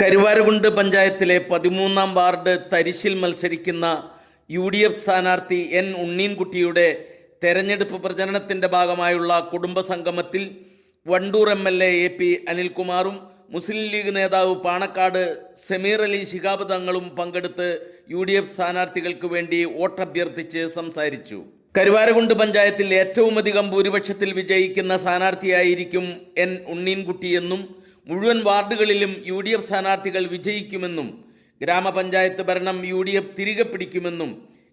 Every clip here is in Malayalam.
കരുവാരകുണ്ട് പഞ്ചായത്തിലെ പതിമൂന്നാം വാർഡ് തരിശിൽ മത്സരിക്കുന്ന യു ഡി എഫ് സ്ഥാനാർത്ഥി എൻ ഉണ്ണീൻകുട്ടിയുടെ തെരഞ്ഞെടുപ്പ് പ്രചരണത്തിന്റെ ഭാഗമായുള്ള കുടുംബ സംഗമത്തിൽ Wandoor M L A P അനിൽകുമാറും Muslim league നേതാവ് പാണക്കാട് സമീർ അലി ശിഹാബ് തങ്ങളും പങ്കെടുത്ത് യു ഡി എഫ് സ്ഥാനാർത്ഥികൾക്ക് വേണ്ടി വോട്ടഭ്യർത്ഥിച്ച് സംസാരിച്ചു. കരുവാരകുണ്ട് പഞ്ചായത്തിൽ ഏറ്റവുമധികം ഭൂരിപക്ഷത്തിൽ വിജയിക്കുന്ന സ്ഥാനാർത്ഥിയായിരിക്കും എൻ ഉണ്ണീൻകുട്ടിയെന്നും മുഴുവൻ വാർഡുകളിലും യു ഡി എഫ് സ്ഥാനാർത്ഥികൾ വിജയിക്കുമെന്നും ഗ്രാമപഞ്ചായത്ത് ഭരണം യു ഡി എഫ് തിരികെ പിടിക്കുമെന്നും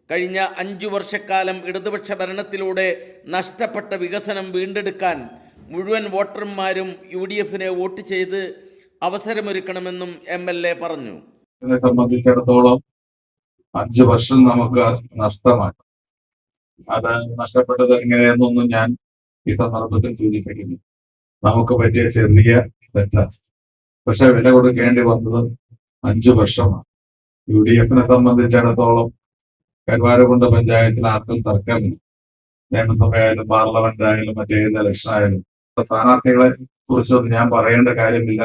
കഴിഞ്ഞ അഞ്ചു വർഷക്കാലം ഇടതുപക്ഷ ഭരണത്തിലൂടെ നഷ്ടപ്പെട്ട വികസനം വീണ്ടെടുക്കാൻ മുഴുവൻ വോട്ടർമാരും യു ഡി എഫിനെ വോട്ട് ചെയ്ത് അവസരമൊരുക്കണമെന്നും എം എൽ എ പറഞ്ഞു. എന്നെ സംബന്ധിച്ചിടത്തോളം അഞ്ചു വർഷം നമുക്ക് നഷ്ടമായി അത് നഷ്ടപ്പെട്ടത് എങ്ങനെയെന്നൊന്നും ഞാൻ ഈ സന്ദർഭത്തിൽ സൂചിപ്പിക്കുന്നു നമുക്ക് പറ്റിയ ചെറിയ തെറ്റാണ് പക്ഷെ വില കൊടുക്കേണ്ടി വന്നത് അഞ്ചു വർഷമാണ്. യു ഡി എഫിനെ സംബന്ധിച്ചിടത്തോളം കരുവാരകുണ്ട് പഞ്ചായത്തിൽ ആർക്കും തർക്കമില്ല. നിയമസഭയായാലും പാർലമെന്റ് ആയാലും മറ്റേത് ഇലക്ഷൻ ആയാലും സ്ഥാനാർത്ഥികളെ കുറിച്ചൊന്നും ഞാൻ പറയേണ്ട കാര്യമില്ല.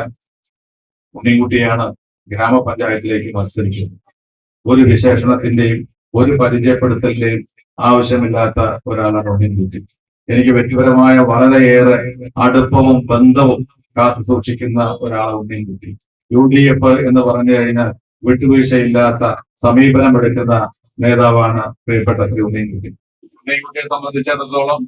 ഉണ്ണിൻകുട്ടിയാണ് ഗ്രാമപഞ്ചായത്തിലേക്ക് മത്സരിക്കുന്നത്. ഒരു വിശേഷണത്തിന്റെയും ഒരു പരിചയപ്പെടുത്തലിന്റെയും ആവശ്യമില്ലാത്ത ഒരാളാണ് ഉണ്ണിൻകുട്ടി എനിക്ക് വ്യക്തിപരമായ വളരെയേറെ അടുപ്പവും ബന്ധവും കാത്തു സൂക്ഷിക്കുന്ന ഒരാളുണ്ടെങ്കിൽ കുട്ടി യു ഡി എഫ് എന്ന് പറഞ്ഞു കഴിഞ്ഞാൽ വിട്ടുവീഴ്ചയില്ലാത്ത സമീപനം എടുക്കുന്ന നേതാവാണ് പ്രിയപ്പെട്ട ശ്രീ ഉണ്ണിൻകുട്ടി ഉണ്ണിൻകുട്ടിയെ സംബന്ധിച്ചിടത്തോളം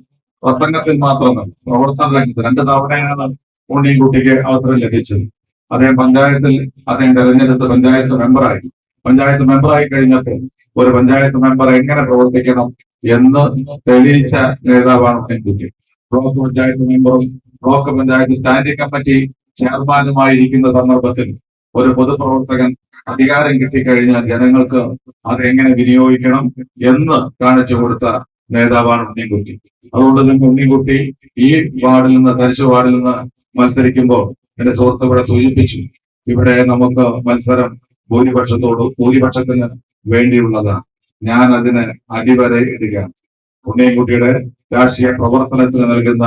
പ്രസംഗത്തിൽ മാത്രമല്ല പ്രവർത്തന രംഗത്ത് രണ്ട് തവണയാണ് ഉണ്ണിൻകുട്ടിക്ക് അവസരം ലഭിച്ചത്. അദ്ദേഹം പഞ്ചായത്തിൽ അദ്ദേഹം തെരഞ്ഞെടുത്ത് പഞ്ചായത്ത് മെമ്പറായി പഞ്ചായത്ത് മെമ്പറായി കഴിഞ്ഞപ്പോൾ ഒരു പഞ്ചായത്ത് മെമ്പർ എങ്ങനെ പ്രവർത്തിക്കണം എന്ന് തെളിയിച്ച നേതാവാണ് പെൺകുട്ടി. ബ്ലോക്ക് പഞ്ചായത്ത് മെമ്പറും ബ്ലോക്ക് പഞ്ചായത്ത് സ്റ്റാൻഡിംഗ് കമ്മിറ്റി ചെയർമാനുമായിരിക്കുന്ന സന്ദർഭത്തിൽ ഒരു പൊതുപ്രവർത്തകൻ അധികാരം കിട്ടിക്കഴിഞ്ഞാൽ ജനങ്ങൾക്ക് അത് എങ്ങനെ വിനിയോഗിക്കണം എന്ന് കാണിച്ചു കൊടുത്ത നേതാവാണ് ഉണ്ണിൻകുട്ടി അതുകൊണ്ട് തന്നെ ഉണ്ണിൻകുട്ടി ഈ വാർഡിൽ നിന്ന് തരിശു വാർഡിൽ നിന്ന് മത്സരിക്കുമ്പോൾ എന്റെ സുഹൃത്ത് ഇവിടെ സൂചിപ്പിച്ചു ഇവിടെ നമുക്ക് മത്സരം ഭൂരിപക്ഷത്തോട് ഭൂരിപക്ഷത്തിന് വേണ്ടിയുള്ളതാണ്. ഞാൻ അതിന് അടിവരെ ഇടുക. ഉണ്ണിയൻകുട്ടിയുടെ രാഷ്ട്രീയ പ്രവർത്തനത്തിന് നൽകുന്ന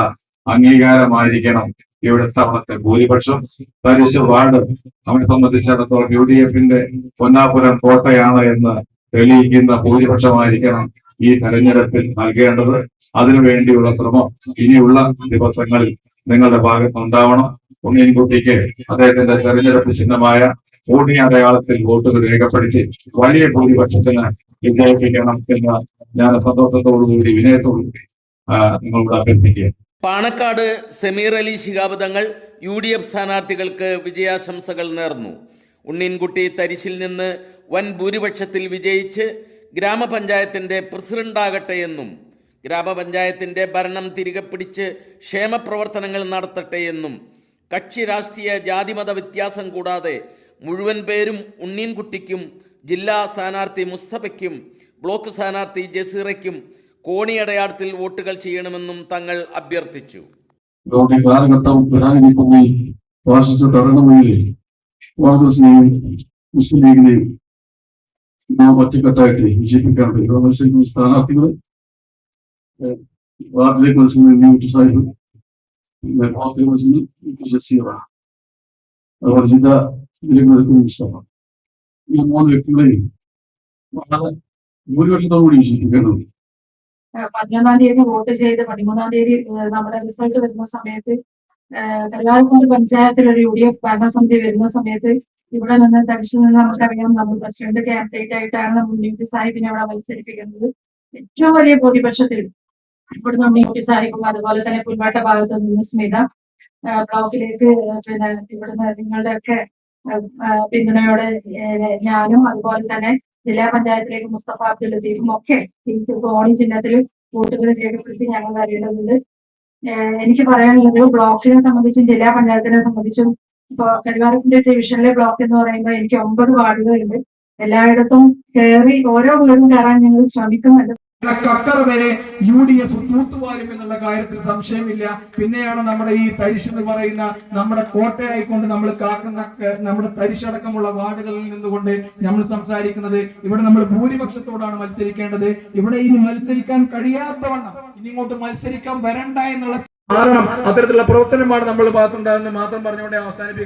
അംഗീകാരമായിരിക്കണം ഇവിടെ തവണത്തെ ഭൂരിപക്ഷം. തരിശ് വാർഡ് അവനെ സംബന്ധിച്ചിടത്തോളം യു ഡി എഫിന്റെ പൊന്നാപുരം കോട്ടയാണ് എന്ന് തെളിയിക്കുന്ന ഭൂരിപക്ഷമായിരിക്കണം ഈ തെരഞ്ഞെടുപ്പിൽ നൽകേണ്ടത്. അതിനുവേണ്ടിയുള്ള ശ്രമം ഇനിയുള്ള ദിവസങ്ങളിൽ നിങ്ങളുടെ ഭാഗത്ത് ഉണ്ടാവണം. ഉണ്ണിയൻകുട്ടിക്ക് അദ്ദേഹത്തിന്റെ തെരഞ്ഞെടുപ്പ് ചിഹ്നമായ ഊണി അടയാളത്തിൽ വോട്ടുകൾ രേഖപ്പെടുത്തി വലിയ ഭൂരിപക്ഷത്തിന് വിജയിപ്പിക്കണം എന്ന് ഞാൻ സന്തോഷത്തോടുകൂടി വിനയത്തോടുകൂടി നിങ്ങളോട് അഭ്യർത്ഥിക്കുക Panakkad Sameer Ali Shihab Thangal U D F സ്ഥാനാർത്ഥികൾക്ക് വിജയാശംസകൾ നേർന്നു. ഉണ്ണീൻകുട്ടി തരിശിൽ നിന്ന് വൻ ഭൂരിപക്ഷത്തിൽ വിജയിച്ച് ഗ്രാമപഞ്ചായത്തിന്റെ പ്രസിഡന്റാകട്ടെ എന്നും ഗ്രാമപഞ്ചായത്തിന്റെ ഭരണം തിരികെ പിടിച്ച് ക്ഷേമപ്രവർത്തനങ്ങൾ നടത്തട്ടെ എന്നും കക്ഷി രാഷ്ട്രീയ ജാതിമത വ്യത്യാസം കൂടാതെ മുഴുവൻ പേരും ഉണ്ണീൻകുട്ടിക്കും ജില്ലാ സ്ഥാനാർത്ഥി മുസ്തഫയ്ക്കും ബ്ലോക്ക് സ്ഥാനാർത്ഥി ജസീറയ്ക്കും കോണിയടയാളത്തിൽ വോട്ടുകൾ ചെയ്യണമെന്നും തങ്ങൾ അഭ്യർത്ഥിച്ചു. കാലഘട്ടം വരാനിരിക്കുന്ന ജില്ലാ മുസ്തഫ ഈ മൂന്ന് വ്യക്തികളെയും വളരെ ഭൂരിപക്ഷത്തോടു കൂടി വിജയിപ്പിക്കേണ്ടതുണ്ട് ഏഹ് പതിനൊന്നാം തീയതി വോട്ട് ചെയ്ത് പതിമൂന്നാം തീയതി നമ്മുടെ റിസൾട്ട് വരുന്ന സമയത്ത് കരുവാരക്കുണ്ട് പഞ്ചായത്തിൽ ഒരു യു ഡി എഫ് ഭരണസമിതി വരുന്ന സമയത്ത് ഇവിടെ നിന്ന് തരിശു നിന്ന് നമുക്കറിയാം നമ്മൾ പ്രസിഡന്റ് ക്യാൻഡിഡേറ്റ് ആയിട്ടാണ് നമ്മൾ ഉണ്ണിക്കുട്ടി സാഹിബിനെ അവിടെ മത്സരിപ്പിക്കുന്നത്. ഏറ്റവും വലിയ ഭൂരിപക്ഷത്തിൽ ഇവിടുന്ന് ഉണ്ണിക്കുട്ടി സാഹിബും അതുപോലെ തന്നെ പുൽവാട്ട ഭാഗത്ത് നിന്ന് സ്മിത ബ്ലോക്കിലേക്ക് പിന്നെ ഇവിടുന്ന് നിങ്ങളുടെയൊക്കെ പിന്തുണയോടെ ഞാനും അതുപോലെ തന്നെ ജില്ലാ പഞ്ചായത്തിലേക്ക് മുസ്തഫ അബ്ദുൽ ലത്തീഫും ഒക്കെ ഫോണി ചിഹ്നത്തിൽ വോട്ടുകൾ രേഖപ്പെടുത്തി ഞങ്ങൾ വരേണ്ടതുണ്ട്. എനിക്ക് പറയാനുള്ളത് ബ്ലോക്കിനെ സംബന്ധിച്ചും ജില്ലാ പഞ്ചായത്തിനെ സംബന്ധിച്ചും ഇപ്പൊ കരുവാരക്കുണ്ട് ഡിവിഷനിലെ ബ്ലോക്ക് എന്ന് പറയുമ്പോൾ എനിക്ക് ഒമ്പത് വാർഡുകളുണ്ട്. എല്ലായിടത്തും കയറി ഓരോ വീടും കയറാൻ ഞങ്ങൾ ശ്രമിക്കുന്നുണ്ട്. കക്കറ വരെ യു ഡി എഫ് തൂത്തുവാരും എന്നുള്ള കാര്യത്തിൽ സംശയമില്ല. പിന്നെയാണ് നമ്മുടെ ഈ തരിശ് എന്ന് പറയുന്ന നമ്മുടെ കോട്ടയായിക്കൊണ്ട് നമ്മൾ കാക്കുന്ന നമ്മുടെ തരിശടക്കമുള്ള വാർഡുകളിൽ നിന്നുകൊണ്ട് നമ്മൾ സംസാരിക്കുന്നത്. ഇവിടെ നമ്മൾ ഭൂരിപക്ഷത്തോടാണ് മത്സരിക്കേണ്ടത്. ഇവിടെ ഇനി മത്സരിക്കാൻ കഴിയാത്തവണ്ണം ഇനി ഇങ്ങോട്ട് മത്സരിക്കാൻ വരണ്ട എന്നുള്ള കാരണം അത്തരത്തിലുള്ള പ്രവർത്തനമാണ് നമ്മൾ ഭാഗത്തുണ്ടാകുന്നത്. മാത്രം പറഞ്ഞുകൊണ്ട് അവസാനിപ്പിക്കാം.